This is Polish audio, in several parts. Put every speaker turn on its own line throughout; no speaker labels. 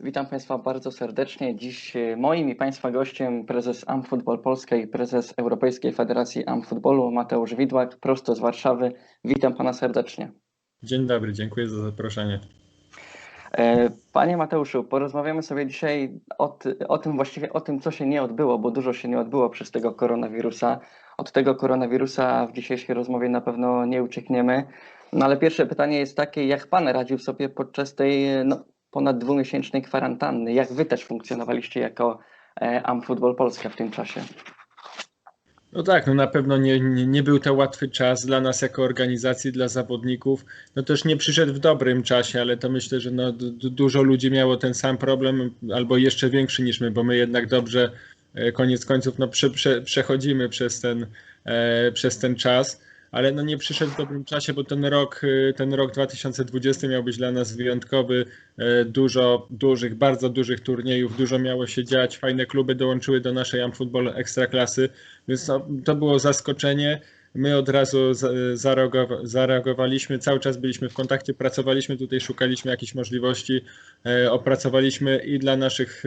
Witam Państwa bardzo serdecznie. Dziś e, moim i Państwa gościem prezes AmFootball Polska i prezes Europejskiej Federacji AmFootballu Mateusz Widłak, prosto z Warszawy. Witam Pana serdecznie.
Dzień dobry, dziękuję za zaproszenie.
E, Panie Mateuszu, porozmawiamy sobie dzisiaj o, o, tym właściwie, o tym, co się nie odbyło, bo dużo się nie odbyło przez tego koronawirusa. Od tego koronawirusa w dzisiejszej rozmowie na pewno nie uciekniemy. No ale pierwsze pytanie jest takie, jak Pan radził sobie podczas tej no, ponad dwumiesięcznej kwarantanny? Jak Wy też funkcjonowaliście jako e, AmFootball Polska w tym czasie?
No tak, no na pewno nie, nie, nie, był to łatwy czas dla nas jako organizacji, dla zawodników. No też nie przyszedł w dobrym czasie, ale to myślę, że no, dużo ludzi miało ten sam problem, albo jeszcze większy niż my, bo my jednak dobrze e, koniec końców no, prze, prze, przechodzimy przez ten, e, przez ten czas ale no nie przyszedł w dobrym czasie, bo ten rok, y, ten rok 2020 miał być dla nas wyjątkowy. Y, dużo dużych, bardzo dużych turniejów, dużo miało się dziać, fajne kluby dołączyły do naszej Amfootball Ekstraklasy, więc to było zaskoczenie. My od razu zareagowaliśmy, cały czas byliśmy w kontakcie, pracowaliśmy tutaj, szukaliśmy jakichś możliwości, y, opracowaliśmy i dla naszych,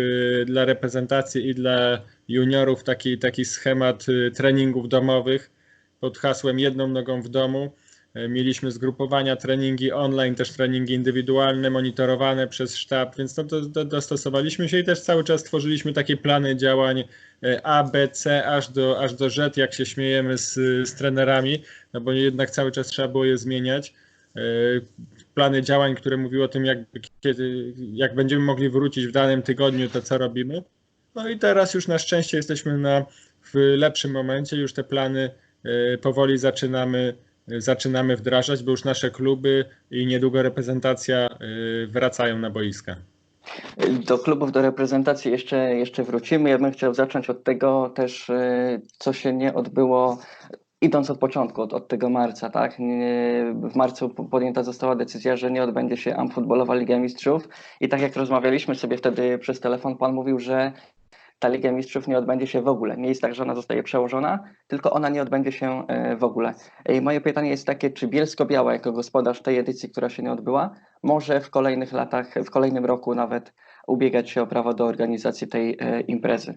dla reprezentacji, i dla juniorów taki, taki schemat treningów domowych pod hasłem jedną nogą w domu. E, mieliśmy zgrupowania, treningi online, też treningi indywidualne, monitorowane przez sztab, więc no to dostosowaliśmy się i też cały czas tworzyliśmy takie plany działań e, A, B, C, aż do, aż do Z, jak się śmiejemy z, z trenerami, no bo jednak cały czas trzeba było je zmieniać. E, plany działań, które mówiły o tym, jak, kiedy, jak będziemy mogli wrócić w danym tygodniu, to co robimy. No i teraz już na szczęście jesteśmy na, w lepszym momencie, już te plany powoli zaczynamy, zaczynamy wdrażać, bo już nasze kluby i niedługo reprezentacja e, wracają na boiska.
Do klubów, do reprezentacji jeszcze, jeszcze wrócimy. Ja bym chciał zacząć od tego też, e, co się nie odbyło idąc od początku, od, od tego marca, tak? W marcu podjęta została decyzja, że nie odbędzie się Amfutbolowa Liga Mistrzów i tak jak rozmawialiśmy sobie wtedy przez telefon, pan mówił, że ta Liga Mistrzów nie odbędzie się w ogóle. Nie jest tak, że ona zostaje przełożona, tylko ona nie odbędzie się e, w ogóle. Moje pytanie jest takie, czy Bielsko-Biała jako gospodarz tej edycji, która się nie odbyła, może w kolejnych latach, w kolejnym roku nawet ubiegać się o prawo do organizacji tej e, imprezy?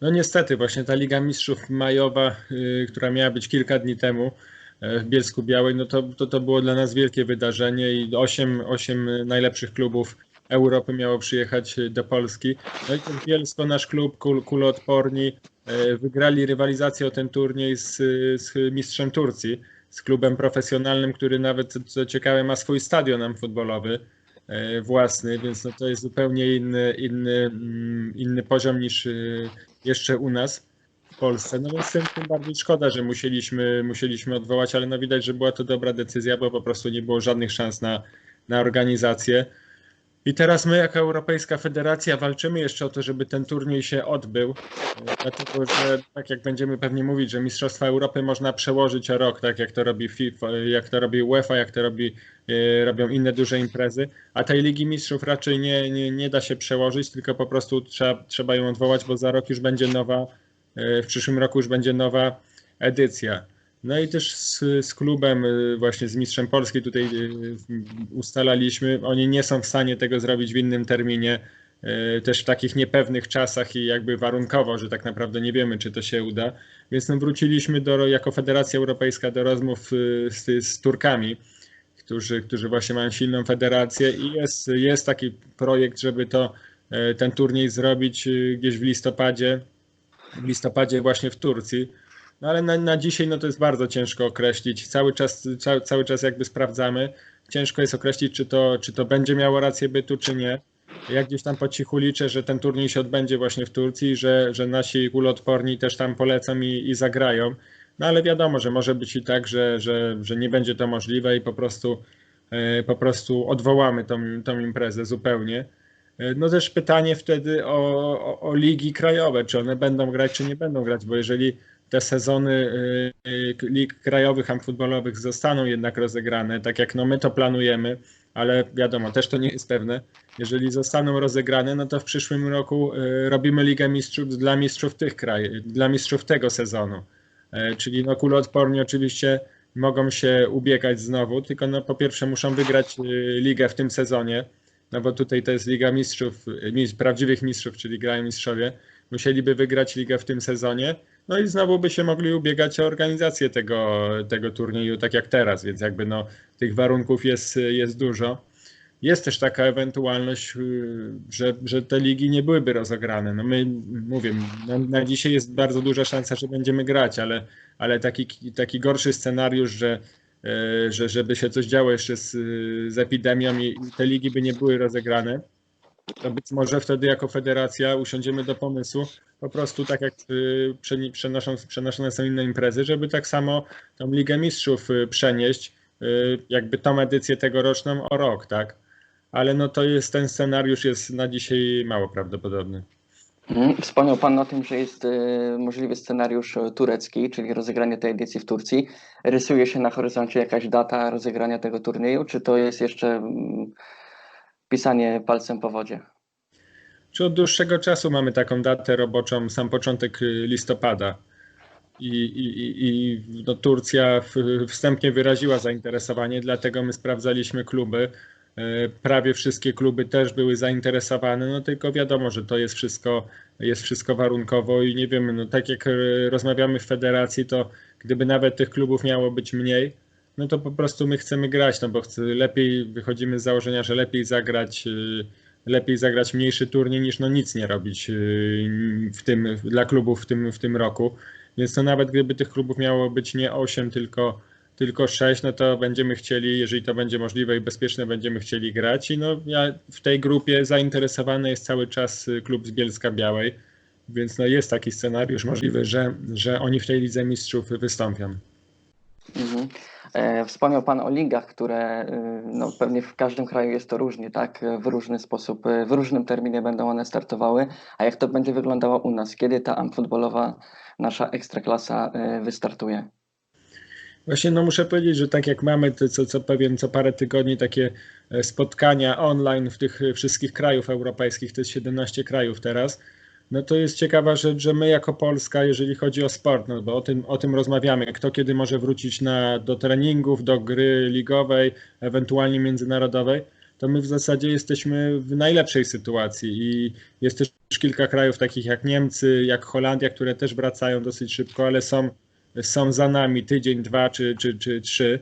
No niestety, właśnie ta Liga Mistrzów majowa, y, która miała być kilka dni temu, e, w Bielsku Białej, no to, to, to było dla nas wielkie wydarzenie i osiem, osiem najlepszych klubów Europy miało przyjechać do Polski. No i ten Bielsko, nasz klub, kul, kuloodporni, e, wygrali rywalizację o ten turniej z, z mistrzem Turcji, z klubem profesjonalnym, który nawet, co ciekawe, ma swój stadion futbolowy e, własny, więc no to jest zupełnie inny, inny, mm, inny poziom niż e, jeszcze u nas w Polsce. No więc tym, tym bardziej szkoda, że musieliśmy, musieliśmy odwołać, ale no widać, że była to dobra decyzja, bo po prostu nie było żadnych szans na, na organizację. I teraz my, jako Europejska Federacja, walczymy jeszcze o to, żeby ten turniej się odbył. Dlatego, że tak jak będziemy pewnie mówić, że Mistrzostwa Europy można przełożyć o rok, tak jak to robi FIFA, jak to robi UEFA, jak to robi, e, robią inne duże imprezy, a tej Ligi Mistrzów raczej nie, nie, nie da się przełożyć, tylko po prostu trzeba, trzeba ją odwołać, bo za rok już będzie nowa, e, w przyszłym roku już będzie nowa edycja. No i też z, z, klubem, y, właśnie z Mistrzem Polski tutaj y, ustalaliśmy, oni nie są w stanie tego zrobić w innym terminie, y, też w takich niepewnych czasach i jakby warunkowo, że tak naprawdę nie wiemy, czy to się uda. Więc no wróciliśmy do, jako Federacja Europejska do rozmów z, z Turkami, którzy, którzy właśnie mają silną federację i jest, jest taki projekt, żeby to, ten turniej zrobić gdzieś w listopadzie, w listopadzie właśnie w Turcji no ale na, na dzisiaj no to jest bardzo ciężko określić. Cały czas, cały, cały czas jakby sprawdzamy. Ciężko jest określić, czy to, czy to będzie miało rację bytu, czy nie. Ja gdzieś tam po cichu liczę, że ten turniej się odbędzie właśnie w Turcji, że, że nasi kuloodporni też tam polecą i, i zagrają. No ale wiadomo, że może być i tak, że, że, że nie będzie to możliwe i po prostu, e, po prostu odwołamy tą, tą imprezę zupełnie. E, no też pytanie wtedy o, o, o ligi krajowe, czy one będą grać, czy nie będą grać, bo jeżeli te sezony y, y, lig krajowych futbolowych zostaną jednak rozegrane, tak jak no my to planujemy, ale wiadomo, też to nie jest pewne. Jeżeli zostaną rozegrane, no to w przyszłym roku y, robimy Ligę Mistrzów dla mistrzów tych krajów, dla mistrzów tego sezonu. E, czyli no kuloodporni oczywiście mogą się ubiegać znowu, tylko no po pierwsze muszą wygrać ligę w tym sezonie, no bo tutaj to jest Liga Mistrzów, mis- prawdziwych mistrzów, czyli grają mistrzowie, musieliby wygrać ligę w tym sezonie, no i znowu by się mogli ubiegać o organizację tego, tego turnieju, tak jak teraz, więc jakby no, tych warunków jest, jest dużo. Jest też taka ewentualność, y, że, że te ligi nie byłyby rozegrane. No my, mówię, na, na dzisiaj jest bardzo duża szansa, że będziemy grać, ale, ale taki, taki gorszy scenariusz, że, e, że żeby się coś działo jeszcze z, z epidemią i te ligi by nie były rozegrane, to być może wtedy jako federacja usiądziemy do pomysłu, po prostu tak jak y, przenoszone są inne imprezy, żeby tak samo tą Ligę Mistrzów y, przenieść, y, jakby tą edycję tegoroczną o rok, tak? Ale no to jest, ten scenariusz jest na dzisiaj mało prawdopodobny.
Mhm. Wspomniał Pan o tym, że jest możliwy scenariusz turecki, czyli rozegranie tej edycji w Turcji. Rysuje się na horyzoncie jakaś data rozegrania tego turnieju, czy to jest jeszcze mm, pisanie palcem po wodzie?
Czy od dłuższego czasu mamy taką datę roboczą, sam początek y, listopada. I, i, i- no, Turcja wstępnie wyraziła zainteresowanie, dlatego my sprawdzaliśmy kluby. E, Prawie wszystkie kluby też były zainteresowane, no tylko wiadomo, że to jest wszystko, jest wszystko warunkowo i nie wiemy, no tak jak e, rozmawiamy w federacji, to gdyby nawet tych klubów miało być mniej, no to po prostu my chcemy grać, no bo lepiej wychodzimy z założenia, że lepiej zagrać y, lepiej zagrać mniejszy turniej niż no nic nie robić y, w tym, dla klubów w tym, w tym roku. Więc to nawet gdyby tych klubów miało być nie 8, tylko, tylko 6, no to będziemy chcieli, jeżeli to będzie możliwe i bezpieczne, będziemy chcieli grać. I no ja w tej grupie zainteresowany jest cały czas y, klub z Bielska Białej, więc no jest taki scenariusz możliwy, że, że oni w tej Lidze Mistrzów wystąpią.
Mhm. E, Wspomniał Pan o ligach, które y, no, pewnie w każdym kraju jest to różnie, tak? W różny sposób, y, w różnym terminie będą one startowały. A jak to będzie wyglądało u nas? Kiedy ta amfutbolowa nasza ekstraklasa wystartuje?
Właśnie no muszę powiedzieć, że tak jak mamy co, co pewien co parę tygodni takie e, spotkania online w tych e, wszystkich krajów europejskich, to jest 17 krajów teraz, no to jest ciekawa rzecz, że my jako Polska, jeżeli chodzi o sport, no bo o tym, o tym rozmawiamy, kto kiedy może wrócić na, do treningów, do gry ligowej, ewentualnie międzynarodowej, to my w zasadzie jesteśmy w najlepszej sytuacji i jest też kilka krajów takich jak Niemcy, jak Holandia, które też wracają dosyć szybko, ale są są za nami tydzień, dwa czy, czy, czy trzy,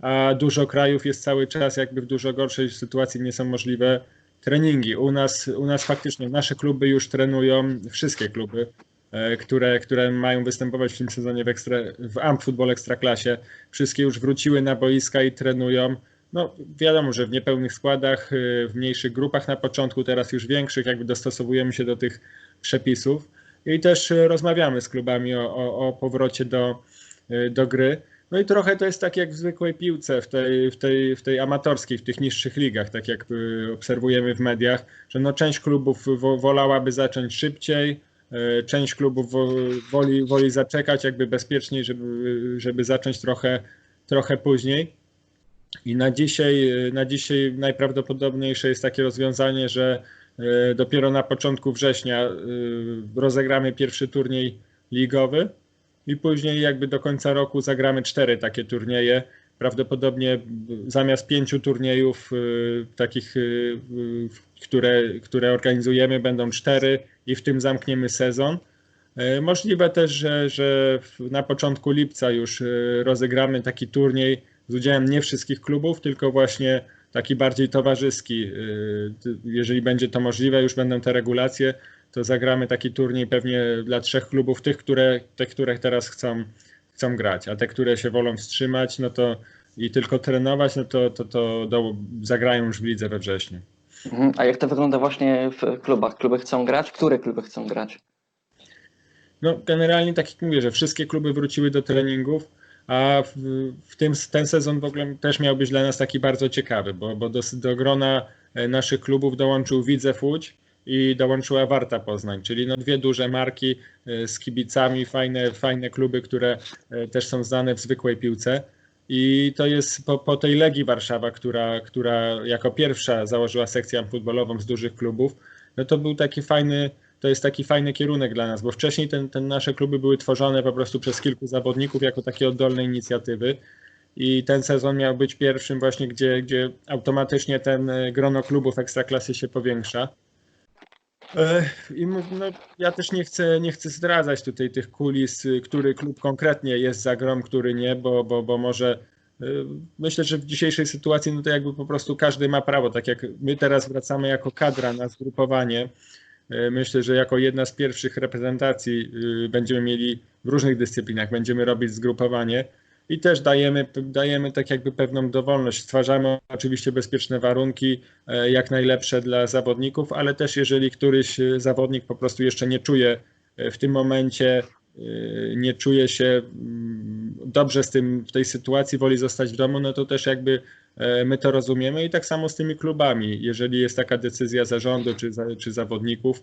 a dużo krajów jest cały czas jakby w dużo gorszej sytuacji, nie są możliwe treningi. U nas, u nas faktycznie nasze kluby już trenują, wszystkie kluby, e, które, które mają występować w tym sezonie w, ekstra, w AMP Football Ekstraklasie, wszystkie już wróciły na boiska i trenują. No wiadomo, że w niepełnych składach, e, w mniejszych grupach na początku, teraz już większych, jakby dostosowujemy się do tych przepisów i też e, rozmawiamy z klubami o, o, o powrocie do, do gry. No i trochę to jest tak jak w zwykłej piłce, w tej, w tej, w tej amatorskiej, w tych niższych ligach, tak jak e, obserwujemy w mediach, że no część klubów wo- wolałaby zacząć szybciej, e, część klubów wo- woli, woli zaczekać jakby bezpieczniej, żeby, żeby zacząć trochę, trochę później. I na dzisiaj, na dzisiaj najprawdopodobniejsze jest takie rozwiązanie, że dopiero na początku września rozegramy pierwszy turniej ligowy i później jakby do końca roku zagramy cztery takie turnieje. Prawdopodobnie zamiast pięciu turniejów e, takich, e, które, które organizujemy, będą cztery i w tym zamkniemy sezon. E, Możliwe też, że, że na początku lipca już rozegramy taki turniej z udziałem nie wszystkich klubów, tylko właśnie taki bardziej towarzyski. Jeżeli będzie to możliwe, już będą te regulacje, to zagramy taki turniej pewnie dla trzech klubów, tych, które, te, które teraz chcą, chcą grać, a te, które się wolą wstrzymać, no to i tylko trenować, no to, to, to do, zagrają już w lidze we wrześniu.
Mhm. A jak to wygląda właśnie w klubach? Kluby chcą grać? Które kluby chcą grać?
No, generalnie tak jak mówię, że wszystkie kluby wróciły do treningów, a w, w tym ten sezon w ogóle też miał być dla nas taki bardzo ciekawy, bo, bo do, do grona e, naszych klubów dołączył Widzew Łódź i dołączyła Warta Poznań, czyli no dwie duże marki e, z kibicami, fajne, fajne kluby, które e, też są znane w zwykłej piłce. I to jest po, po tej Legii Warszawa, która, która jako pierwsza założyła sekcję futbolową z dużych klubów, no to był taki fajny, to jest taki fajny kierunek dla nas, bo wcześniej ten, ten nasze kluby były tworzone po prostu przez kilku zawodników jako takie oddolne inicjatywy. i ten sezon miał być pierwszym właśnie, gdzie, gdzie automatycznie ten e, grono klubów ekstraklasy się powiększa. I no, ja też nie chcę, nie chcę zdradzać tutaj tych kulis, y, który klub konkretnie jest za grą, który nie, bo, bo, bo może y, myślę, że w dzisiejszej sytuacji no to jakby po prostu każdy ma prawo, tak jak my teraz wracamy jako kadra na zgrupowanie, y, myślę, że jako jedna z pierwszych reprezentacji będziemy mieli w różnych dyscyplinach, będziemy robić zgrupowanie i też dajemy, dajemy tak jakby pewną dowolność. Stwarzamy oczywiście bezpieczne warunki, e, jak najlepsze dla zawodników, ale też jeżeli któryś e, zawodnik po prostu jeszcze nie czuje e, w tym momencie, nie czuje się mm, dobrze z tym w tej sytuacji, woli zostać w domu, no to też jakby my to rozumiemy i tak samo z tymi klubami. Jeżeli jest taka decyzja zarządu czy, czy zawodników,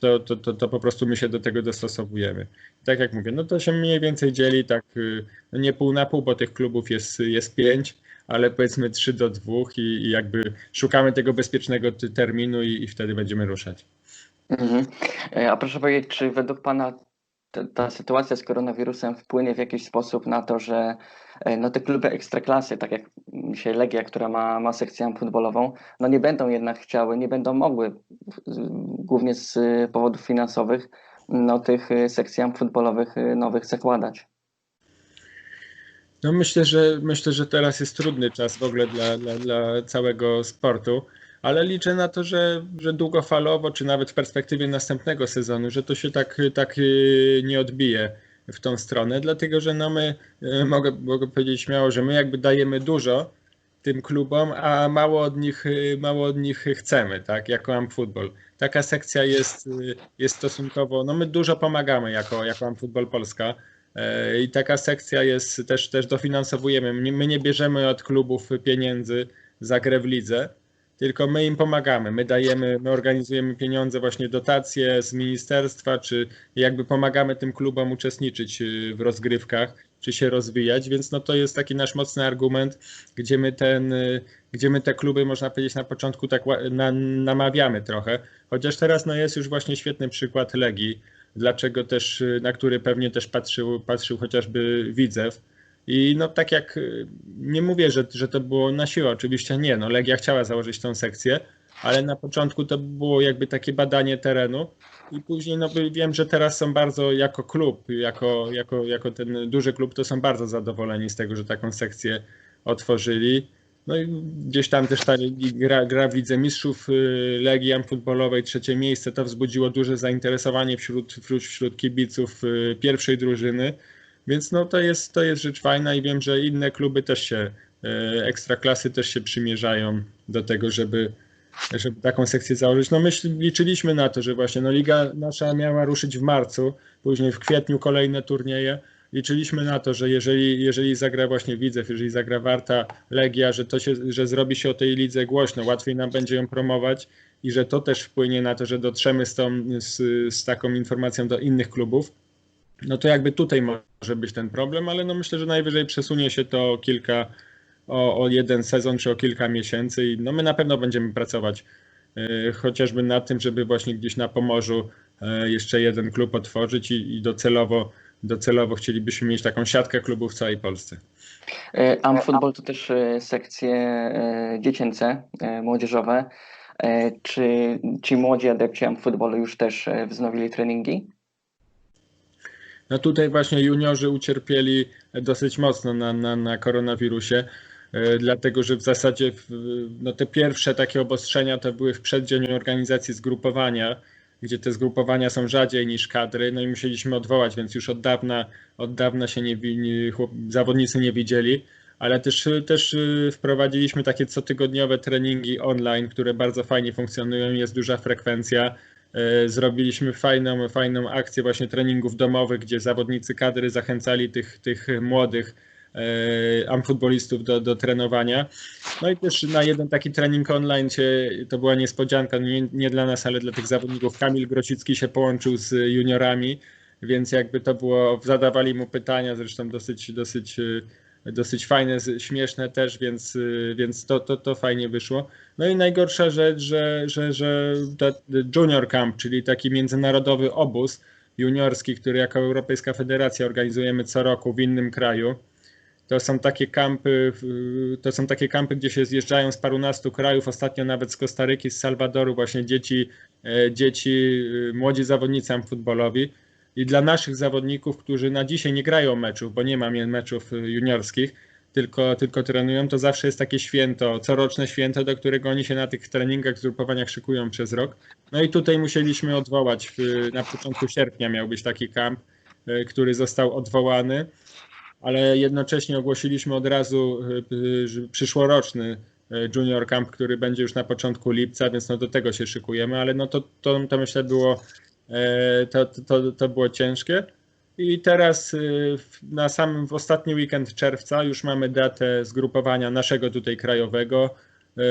to, to, to, to po prostu my się do tego dostosowujemy. Tak jak mówię, no to się mniej więcej dzieli tak y, no nie pół na pół, bo tych klubów jest, jest pięć, ale powiedzmy trzy do dwóch i, i jakby szukamy tego bezpiecznego terminu i, i wtedy będziemy ruszać.
Mhm. E, A proszę powiedzieć, czy według Pana ta, sytuacja z koronawirusem wpłynie w jakiś sposób na to, że e, no, te kluby ekstraklasy, tak jak dzisiaj Legia, która ma, ma sekcję futbolową, no nie będą jednak chciały, nie będą mogły, głównie z powodów finansowych, no, tych e, sekcjach futbolowych e, nowych zakładać.
No myślę, że myślę, że teraz jest trudny czas w ogóle dla, dla, dla całego sportu, ale liczę na to, że, że długofalowo, czy nawet w perspektywie następnego sezonu, że to się tak, tak y, nie odbije w tą stronę, dlatego że no my, y, mogę, mogę powiedzieć śmiało, że my jakby dajemy dużo tym klubom, a mało od nich, y, mało od nich chcemy, tak, jako Amfutbol. Taka sekcja jest, jest stosunkowo, no my dużo pomagamy jako, jako Amfutbol Polska, I taka sekcja jest, też, też dofinansowujemy. My nie bierzemy od klubów pieniędzy za grę w lidze, tylko my im pomagamy. My dajemy, my organizujemy pieniądze, właśnie dotacje z ministerstwa, czy jakby pomagamy tym klubom uczestniczyć y, w rozgrywkach, czy się rozwijać, więc no to jest taki nasz mocny argument, gdzie my ten, y, gdzie my te kluby, można powiedzieć, na początku tak na, namawiamy trochę, chociaż teraz no jest już właśnie świetny przykład Legii, dlaczego też, y, na który pewnie też patrzył, patrzył chociażby Widzew. I no tak jak y, nie mówię, że, że to było na siłę, oczywiście nie, no Legia chciała założyć tą sekcję, ale na początku to było jakby takie badanie terenu i później no wiem, że teraz są bardzo jako klub, jako, jako, jako ten duży klub, to są bardzo zadowoleni z tego, że taką sekcję otworzyli. No i gdzieś tam też ta gra, gra w Lidze Mistrzów y, Legii Futbolowej, trzecie miejsce, to wzbudziło duże zainteresowanie wśród, wśród, wśród kibiców y, pierwszej drużyny, więc no to jest, to jest rzecz fajna i wiem, że inne kluby też się, y, ekstraklasy też się przymierzają do tego, żeby, żeby taką sekcję założyć. No myśl, liczyliśmy na to, że właśnie no liga nasza miała ruszyć w marcu, później w kwietniu kolejne turnieje. Liczyliśmy na to, że jeżeli, jeżeli zagra właśnie Widzew, jeżeli zagra Warta, Legia, że to się, że zrobi się o tej lidze głośno, łatwiej nam będzie ją promować i że to też wpłynie na to, że dotrzemy z, tą, z, z taką informacją do innych klubów. No to jakby tutaj może być ten problem, ale no myślę, że najwyżej przesunie się to kilka, o, o jeden sezon czy o kilka miesięcy i no my na pewno będziemy pracować y, chociażby nad tym, żeby właśnie gdzieś na Pomorzu y, jeszcze jeden klub otworzyć i, i docelowo, docelowo chcielibyśmy mieć taką siatkę klubów w całej Polsce.
E, Amfutbol to też e, sekcje e, dziecięce, młodzieżowe. Czy ci młodzi adepci Amfutbolu już też wznowili treningi?
No tutaj właśnie juniorzy ucierpieli dosyć mocno na, na, na koronawirusie, e, dlatego że w zasadzie no te pierwsze takie obostrzenia to były w przeddzień organizacji zgrupowania, gdzie te zgrupowania są rzadziej niż kadry, no i musieliśmy odwołać, więc już od dawna, od dawna się nie, nie, chłop, zawodnicy nie widzieli, ale też, też y, wprowadziliśmy takie cotygodniowe treningi online, które bardzo fajnie funkcjonują, jest duża frekwencja. E, Zrobiliśmy fajną, fajną akcję właśnie treningów domowych, gdzie zawodnicy kadry zachęcali tych, tych młodych e, amfutbolistów do, do trenowania. No i też na jeden taki trening online się, to była niespodzianka, nie, nie dla nas, ale dla tych zawodników. Kamil Grosicki się połączył z juniorami, więc jakby to było, zadawali mu pytania, zresztą dosyć, dosyć, e, dosyć fajne, śmieszne też, więc, e, więc to, to, to fajnie wyszło. No i najgorsza rzecz, że, że, że ten Junior Camp, czyli taki międzynarodowy obóz juniorski, który jako Europejska Federacja organizujemy co roku w innym kraju, to są takie kampy, to są takie kampy, gdzie się zjeżdżają z parunastu krajów, ostatnio nawet z Kostaryki, z Salwadoru, właśnie dzieci, e, dzieci, e, młodzi zawodnicy futbolowi. I dla naszych zawodników, którzy na dzisiaj nie grają meczów, bo nie ma meczów e, juniorskich, tylko, tylko trenują, to zawsze jest takie święto, coroczne święto, do którego oni się na tych treningach, zgrupowaniach szykują przez rok. No i tutaj musieliśmy odwołać, w, na początku sierpnia miał być taki kamp, e, który został odwołany, ale jednocześnie ogłosiliśmy od razu przyszłoroczny Junior Camp, który będzie już na początku lipca, więc no do tego się szykujemy, ale no to, to, to myślę było, to, to, to było ciężkie. I teraz w- na samym w ostatni weekend czerwca już mamy datę zgrupowania naszego tutaj krajowego. Y,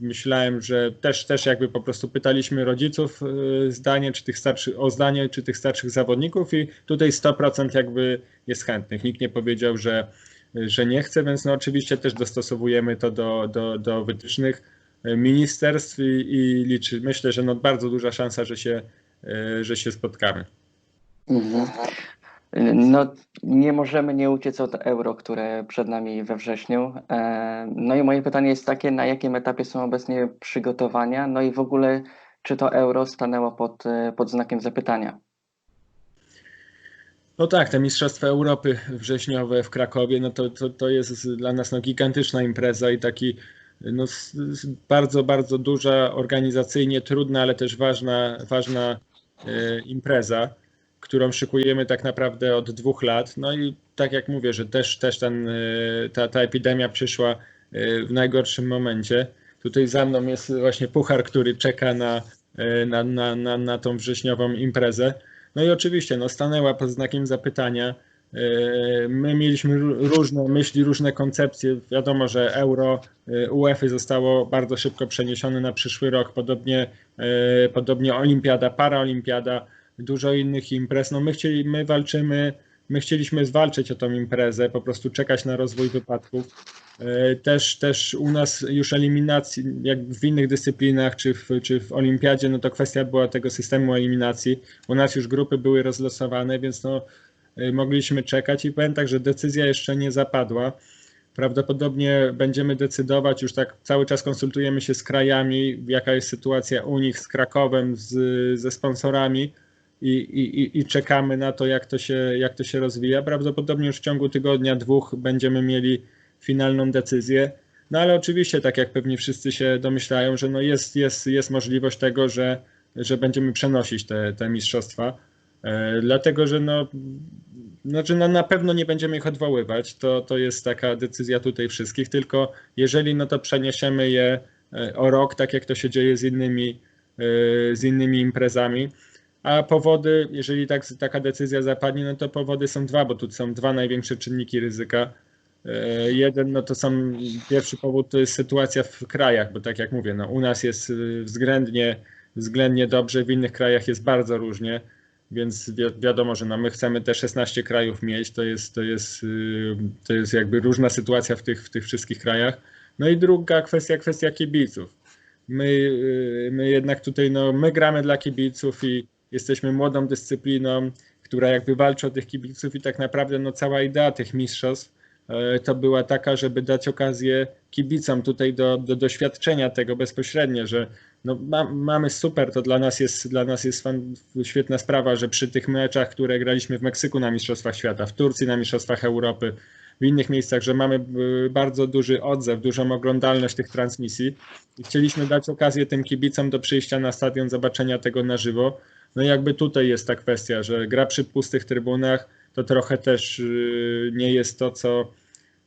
Myślałem, że też, też jakby po prostu pytaliśmy rodziców zdanie, czy tych starszy, o zdanie, czy tych starszych zawodników i tutaj 100% jakby jest chętnych. Nikt nie powiedział, że, że nie chce, więc no oczywiście też dostosowujemy to do, do, do wytycznych ministerstw i, i liczy. Myślę, że no bardzo duża szansa, że się, że się spotkamy.
Mhm. No, nie możemy nie uciec od euro, które przed nami we wrześniu. E, No i moje pytanie jest takie, na jakim etapie są obecnie przygotowania? No i w ogóle, czy to euro stanęło pod, e, pod znakiem zapytania?
No tak, te Mistrzostwa Europy wrześniowe w Krakowie, no to, to, to jest dla nas no, gigantyczna impreza i taki no, bardzo, bardzo duża, organizacyjnie trudna, ale też ważna, ważna e, impreza, którą szykujemy tak naprawdę od dwóch lat. No i tak jak mówię, że też, też ten, e, ta, ta epidemia przyszła e, w najgorszym momencie. Tutaj za mną jest właśnie puchar, który czeka na, e, na, na, na, na tą wrześniową imprezę. No i oczywiście, no, stanęła pod znakiem zapytania. E, My mieliśmy ró- różne myśli, różne koncepcje. Wiadomo, że euro e, UEFA zostało bardzo szybko przeniesione na przyszły rok, podobnie, e, podobnie olimpiada, paraolimpiada, dużo innych imprez. No my, chcieli, my walczymy, my chcieliśmy zwalczyć o tą imprezę, po prostu czekać na rozwój wypadków. Też, też u nas już eliminacji, jak w innych dyscyplinach, czy w, czy w olimpiadzie, no to kwestia była tego systemu eliminacji. U nas już grupy były rozlosowane, więc no, mogliśmy czekać i powiem tak, że decyzja jeszcze nie zapadła. Prawdopodobnie będziemy decydować, już tak cały czas konsultujemy się z krajami, jaka jest sytuacja u nich, z Krakowem, z, ze sponsorami i, i, i czekamy na to, jak to, się, jak to się rozwija. Prawdopodobnie już w ciągu tygodnia, dwóch będziemy mieli finalną decyzję. No ale oczywiście, tak jak pewnie wszyscy się domyślają, że no jest, jest, jest możliwość tego, że, że będziemy przenosić te, te mistrzostwa. E, dlatego, że no, znaczy no na pewno nie będziemy ich odwoływać. To, to jest taka decyzja tutaj wszystkich, tylko jeżeli no to przeniesiemy je e, o rok, tak jak to się dzieje z innymi, e, z innymi imprezami. A powody, jeżeli tak, taka decyzja zapadnie, no to powody są dwa, bo tu są dwa największe czynniki ryzyka. Jeden, no to są, pierwszy powód to jest sytuacja w krajach, bo tak jak mówię, no u nas jest względnie, względnie dobrze, w innych krajach jest bardzo różnie, więc wi- wiadomo, że no my chcemy te 16 krajów mieć, to jest, to jest, y, to jest jakby różna sytuacja w tych, w tych wszystkich krajach. No i druga kwestia, kwestia kibiców. My, y, my jednak tutaj, no my gramy dla kibiców i jesteśmy młodą dyscypliną, która jakby walczy o tych kibiców i tak naprawdę no cała idea tych mistrzostw e, to była taka, żeby dać okazję kibicom tutaj do, do doświadczenia tego bezpośrednio, że no, ma, mamy super, to dla nas jest, dla nas jest fan, świetna sprawa, że przy tych meczach, które graliśmy w Meksyku na Mistrzostwach Świata, w Turcji na Mistrzostwach Europy, w innych miejscach, że mamy y, bardzo duży odzew, dużą oglądalność tych transmisji chcieliśmy dać okazję tym kibicom do przyjścia na stadion, zobaczenia tego na żywo. No i jakby tutaj jest ta kwestia, że gra przy pustych trybunach to trochę też y, nie jest to, co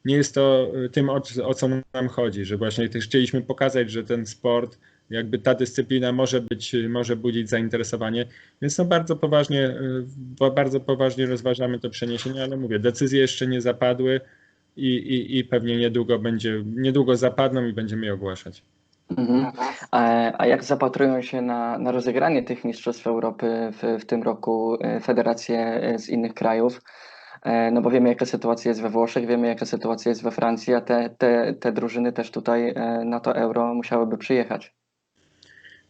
nie jest to y, tym, o, o co nam chodzi, że właśnie też chcieliśmy pokazać, że ten sport, jakby ta dyscyplina może być, może budzić zainteresowanie, więc no bardzo poważnie, y, bardzo poważnie rozważamy to przeniesienie, ale mówię, decyzje jeszcze nie zapadły i, i, i pewnie niedługo będzie, niedługo zapadną i będziemy je ogłaszać.
Mhm. A, jak zapatrują się na, na rozegranie tych Mistrzostw Europy w, w tym roku e, federacje e, z innych krajów? E, No bo wiemy, jaka sytuacja jest we Włoszech, wiemy, jaka sytuacja jest we Francji, a te, te, te drużyny też tutaj e, na to euro musiałyby przyjechać.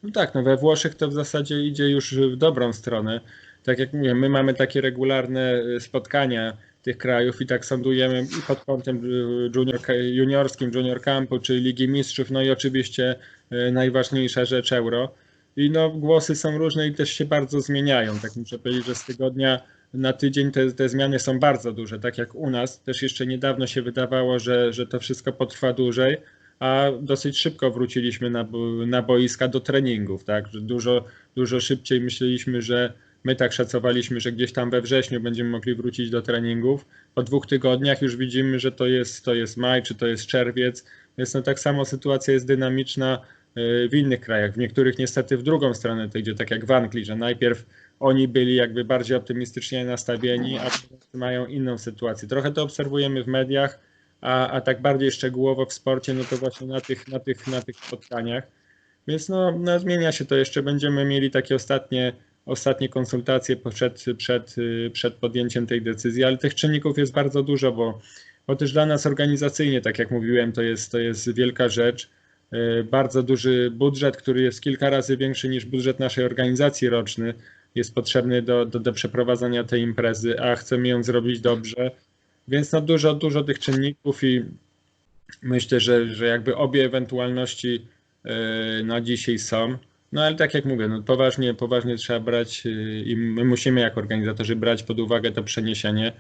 No tak, no we Włoszech to w zasadzie idzie już w dobrą stronę. Tak jak mówię, my mamy takie regularne y, spotkania tych krajów i tak sądujemy i pod kątem y, junior, juniorskim, junior campu, czy Ligi Mistrzów, no i oczywiście y, najważniejsza rzecz euro. I no głosy są różne i też się bardzo zmieniają. Tak muszę powiedzieć, że z tygodnia na tydzień te, te zmiany są bardzo duże, tak jak u nas. Też jeszcze niedawno się wydawało, że, że to wszystko potrwa dłużej, a dosyć szybko wróciliśmy na, na boiska do treningów, tak? Dużo, dużo szybciej myśleliśmy, że my tak szacowaliśmy, że gdzieś tam we wrześniu będziemy mogli wrócić do treningów. Po dwóch tygodniach już widzimy, że to jest, to jest maj, czy to jest czerwiec. Więc no tak samo sytuacja jest dynamiczna y, w innych krajach. W niektórych niestety w drugą stronę to idzie, tak jak w Anglii, że najpierw oni byli jakby bardziej optymistycznie nastawieni, a mają inną sytuację. Trochę to obserwujemy w mediach, a, a tak bardziej szczegółowo w sporcie, no to właśnie na tych, na tych, na tych spotkaniach. Więc no, no zmienia się to jeszcze. Będziemy mieli takie ostatnie, ostatnie konsultacje przed, przed, przed podjęciem tej decyzji, ale tych czynników jest bardzo dużo, bo, bo też dla nas organizacyjnie, tak jak mówiłem, to jest, to jest wielka rzecz. Y, Bardzo duży budżet, który jest kilka razy większy niż budżet naszej organizacji roczny, jest potrzebny do, do, do przeprowadzania tej imprezy, a chcemy ją zrobić dobrze. Więc no dużo, dużo tych czynników i myślę, że, że jakby obie ewentualności e, na dzisiaj są. No ale tak jak mówię, no poważnie, poważnie trzeba brać e, i my musimy jako organizatorzy brać pod uwagę to przeniesienie.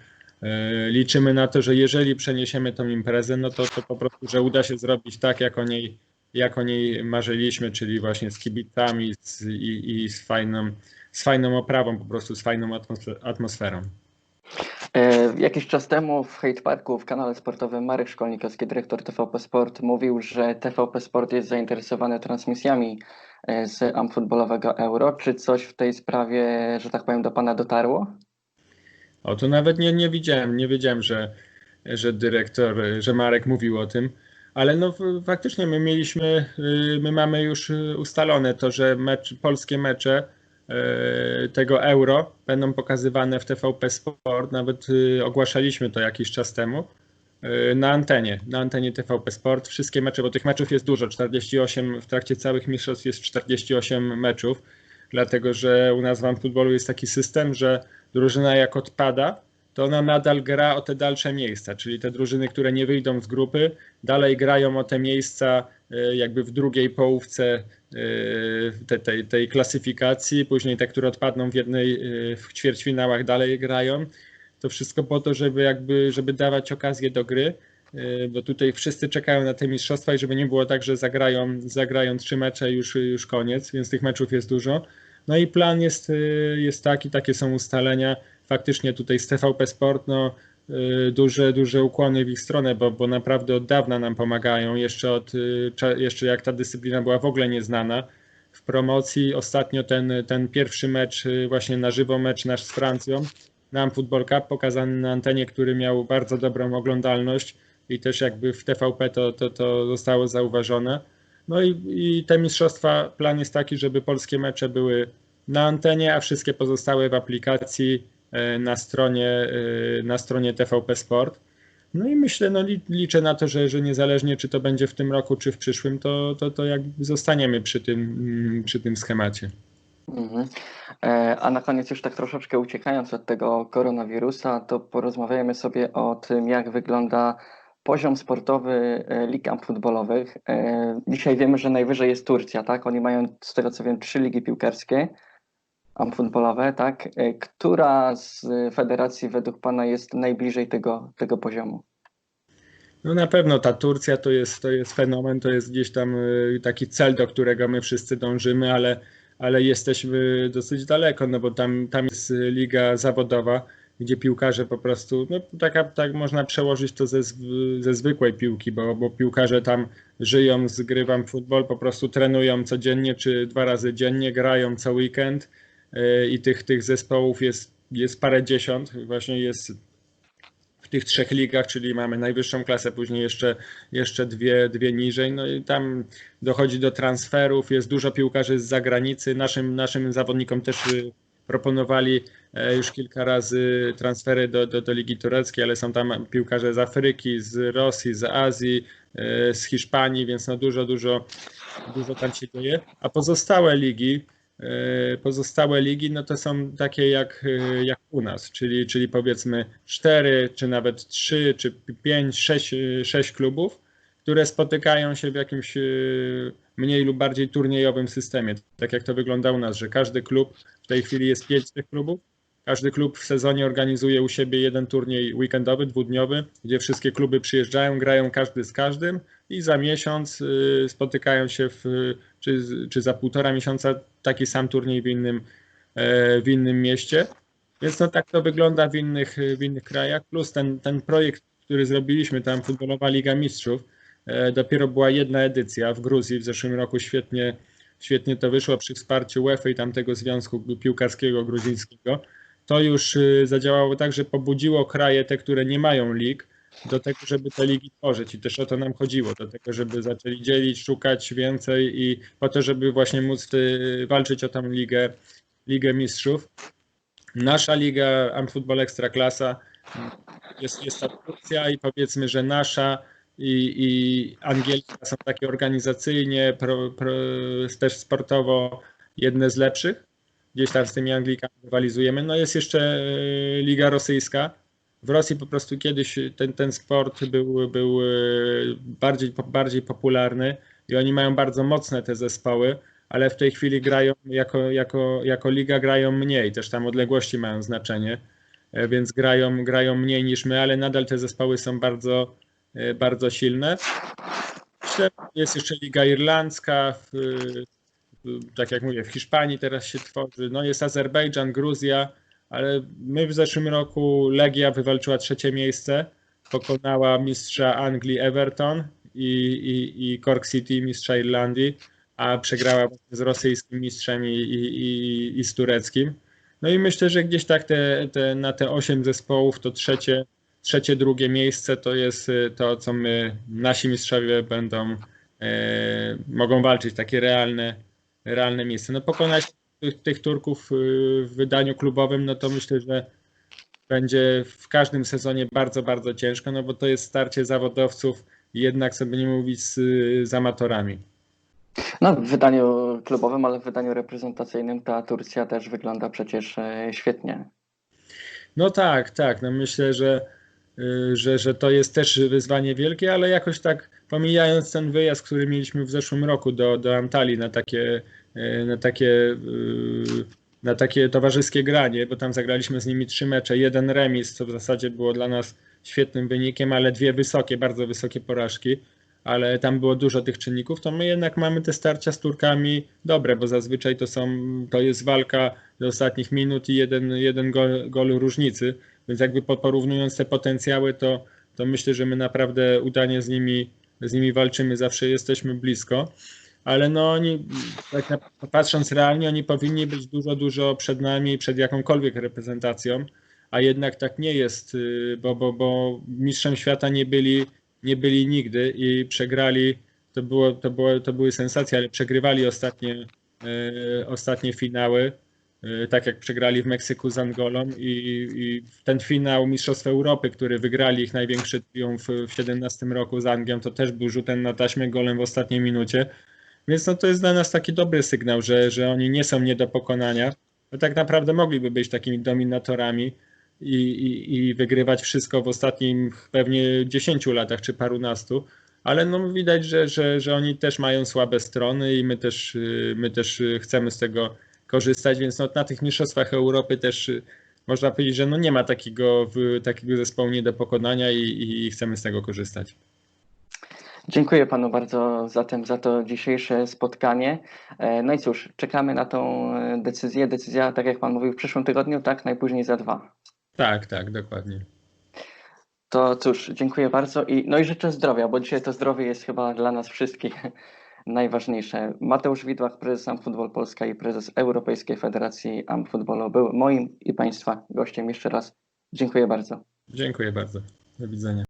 E, Liczymy na to, że jeżeli przeniesiemy tą imprezę, no to, to po prostu, że uda się zrobić tak, jak o niej, jak o niej marzyliśmy, czyli właśnie z kibicami z, i, i z, fajną, z fajną oprawą, po prostu z fajną atmosfe- atmosferą.
E, Jakiś czas temu w Hate Parku w kanale sportowym Marek Szkolnikowski, dyrektor TVP Sport, mówił, że TVP Sport jest zainteresowany transmisjami e, z amfutbolowego Euro. Czy coś w tej sprawie, że tak powiem, do Pana dotarło?
O, to nawet nie, nie widziałem, nie wiedziałem, że, że dyrektor, że Marek mówił o tym, ale no faktycznie my mieliśmy, y, my mamy już ustalone to, że mecz, polskie mecze tego Euro będą pokazywane w TVP Sport, nawet y, ogłaszaliśmy to jakiś czas temu, y, na antenie, na antenie TVP Sport. Wszystkie mecze, bo tych meczów jest dużo, 48, w trakcie całych mistrzostw jest 48 meczów, dlatego że u nas w futbolu jest taki system, że drużyna jak odpada, to ona nadal gra o te dalsze miejsca, czyli te drużyny, które nie wyjdą z grupy, dalej grają o te miejsca e, jakby w drugiej połówce e, te- tej, tej klasyfikacji, później te, które odpadną w jednej, e, w ćwierćfinałach dalej grają. To wszystko po to, żeby jakby, żeby dawać okazję do gry, bo tutaj wszyscy czekają na te mistrzostwa i żeby nie było tak, że zagrają, zagrają trzy mecze już, już koniec, więc tych meczów jest dużo. No i plan jest, jest taki, takie są ustalenia. Faktycznie tutaj z TVP Sport, no, y, duże, duże ukłony w ich stronę, bo, bo naprawdę od dawna nam pomagają, jeszcze, od, y, jeszcze jak ta dyscyplina była w ogóle nieznana. W promocji ostatnio ten, ten pierwszy mecz, y, właśnie na żywo mecz nasz z Francją, nam Football Cup pokazany na antenie, który miał bardzo dobrą oglądalność i też jakby w TVP to, to, to zostało zauważone. No i, i te mistrzostwa, plan jest taki, żeby polskie mecze były na antenie, a wszystkie pozostałe w aplikacji na stronie, e, na stronie TVP Sport. No i myślę, no li- liczę na to, że, że niezależnie czy to będzie w tym roku, czy w przyszłym, to, to, to jakby zostaniemy przy tym, mm, przy tym schemacie.
Mhm. E, A na koniec już tak troszeczkę uciekając od tego koronawirusa, to porozmawiajmy sobie o tym, jak wygląda poziom sportowy e, lig futbolowych. Dzisiaj wiemy, że najwyżej jest Turcja, tak? Oni mają, z tego co wiem, trzy ligi piłkarskie futbolowe, tak? E, Która z federacji według Pana jest najbliżej tego, tego poziomu?
No na pewno ta Turcja to jest, to jest fenomen, to jest gdzieś tam y, taki cel, do którego my wszyscy dążymy, ale, ale jesteśmy dosyć daleko, no bo tam, tam jest liga zawodowa, gdzie piłkarze po prostu, no taka, tak można przełożyć to ze, ze zwykłej piłki, bo, bo piłkarze tam żyją, zgrywam futbol, po prostu trenują codziennie czy dwa razy dziennie, grają co weekend i tych, tych zespołów jest, jest parę dziesiąt, właśnie jest w tych trzech ligach, czyli mamy najwyższą klasę, później jeszcze, jeszcze dwie, dwie niżej. No i tam dochodzi do transferów, jest dużo piłkarzy z zagranicy. Naszym, naszym zawodnikom też y, proponowali e, już kilka razy transfery do, do, do Ligi Tureckiej, ale są tam piłkarze z Afryki, z Rosji, z Azji, e, z Hiszpanii, więc no dużo, dużo, dużo tam się dzieje. A pozostałe ligi, e, pozostałe ligi, no to są takie jak, e, jak u nas, czyli, czyli powiedzmy cztery, czy nawet trzy, czy pięć, sześć, e, sześć klubów, które spotykają się w jakimś e, mniej lub bardziej turniejowym systemie. Tak jak to wygląda u nas, że każdy klub, w tej chwili jest pięć tych klubów, każdy klub w sezonie organizuje u siebie jeden turniej weekendowy, dwudniowy, gdzie wszystkie kluby przyjeżdżają, grają każdy z każdym i za miesiąc y, spotykają się w, czy, czy za półtora miesiąca taki sam turniej w innym, e, w innym mieście. Więc no tak to wygląda w innych, w innych krajach. Plus ten, ten projekt, który zrobiliśmy tam, Futbolowa Liga Mistrzów, e, dopiero była jedna edycja w Gruzji w zeszłym roku. Świetnie, świetnie to wyszło przy wsparciu UEFA i tamtego Związku Piłkarskiego Gruzińskiego. To już y, zadziałało tak, że pobudziło kraje, te, które nie mają lig, do tego, żeby te ligi tworzyć i też o to nam chodziło, do tego, żeby zaczęli dzielić, szukać więcej i po to, żeby właśnie móc y, walczyć o tą ligę, ligę mistrzów. Nasza liga Amfootball Ekstraklasa jest, jest ta Turcja i powiedzmy, że nasza i, i angielska są takie organizacyjnie, pro, pro, też sportowo jedne z lepszych. Gdzieś tam z tymi Anglikami rywalizujemy. No jest jeszcze e, Liga Rosyjska, w Rosji po prostu kiedyś ten, ten sport był, był e, bardziej, bardziej popularny i oni mają bardzo mocne te zespoły, ale w tej chwili grają jako, jako, jako liga grają mniej, też tam odległości mają znaczenie, e, więc grają, grają mniej niż my, ale nadal te zespoły są bardzo, bardzo silne. Jest jeszcze Liga Irlandzka, tak jak mówię, w Hiszpanii teraz się tworzy, no jest Azerbejdżan, Gruzja, ale my w zeszłym roku Legia wywalczyła trzecie miejsce, pokonała mistrza Anglii Everton i, i, i Cork City, mistrza Irlandii, a przegrała z rosyjskim mistrzem i, i, i, i z tureckim. No i myślę, że gdzieś tak te, te, na te osiem zespołów to trzecie, trzecie, drugie miejsce to jest y, to, co my, nasi mistrzowie będą, e, mogą walczyć, takie realne, realne miejsce. No pokonać tych, tych Turków y, w wydaniu klubowym, no to myślę, że będzie w każdym sezonie bardzo, bardzo ciężko, no bo to jest starcie zawodowców jednak sobie nie mówić z, z amatorami.
No, w wydaniu klubowym, ale w wydaniu reprezentacyjnym ta Turcja też wygląda przecież e, świetnie.
No tak, tak. No myślę, że, y, że, że to jest też wyzwanie wielkie, ale jakoś tak pomijając ten wyjazd, który mieliśmy w zeszłym roku do, do Antalii na takie, y, na takie, y, na takie towarzyskie granie, bo tam zagraliśmy z nimi trzy mecze, jeden remis, co w zasadzie było dla nas świetnym wynikiem, ale dwie wysokie, bardzo wysokie porażki. Ale tam było dużo tych czynników, to my jednak mamy te starcia z Turkami dobre, bo zazwyczaj to są, to jest walka do ostatnich minut i jeden, jeden gol, gol różnicy. Więc jakby po- porównując te potencjały, to, to myślę, że my naprawdę udanie z nimi, z nimi walczymy, zawsze jesteśmy blisko. Ale no oni, tak patrząc realnie, oni powinni być dużo, dużo przed nami, przed jakąkolwiek reprezentacją, a jednak tak nie jest, y, bo, bo, bo mistrzem świata nie byli, nie byli nigdy i przegrali, to, było, to, było, to były sensacje, ale przegrywali ostatnie, e, ostatnie finały, tak jak przegrali w Meksyku z Angolą i, i ten finał Mistrzostw Europy, który wygrali ich największy triumf w 17 roku z Anglią, to też był rzutem na taśmę golem w ostatniej minucie. Więc no to jest dla nas taki dobry sygnał, że, że oni nie są nie do pokonania. Bo tak naprawdę mogliby być takimi dominatorami i, i, i wygrywać wszystko w ostatnich pewnie 10 latach czy parunastu. Ale no widać, że, że, że oni też mają słabe strony i my też, y, my też y, chcemy z tego korzystać, więc no, na tych mistrzostwach Europy też y, można powiedzieć, że no nie ma takiego, takiego zespołu nie do pokonania i, i chcemy z tego korzystać.
Dziękuję panu bardzo zatem za to dzisiejsze spotkanie. E, No i cóż, czekamy na tą e, decyzję. Decyzja, tak jak pan mówił, w przyszłym tygodniu, tak? Najpóźniej za dwa.
Tak, tak, dokładnie.
To cóż, dziękuję bardzo i no i życzę zdrowia, bo dzisiaj to zdrowie jest chyba dla nas wszystkich najważniejsze. Mateusz Widłach, prezes Amfutbol Polska i prezes Europejskiej Federacji Amfutbolu był moim i państwa gościem. Jeszcze raz dziękuję bardzo.
Dziękuję bardzo. Do widzenia.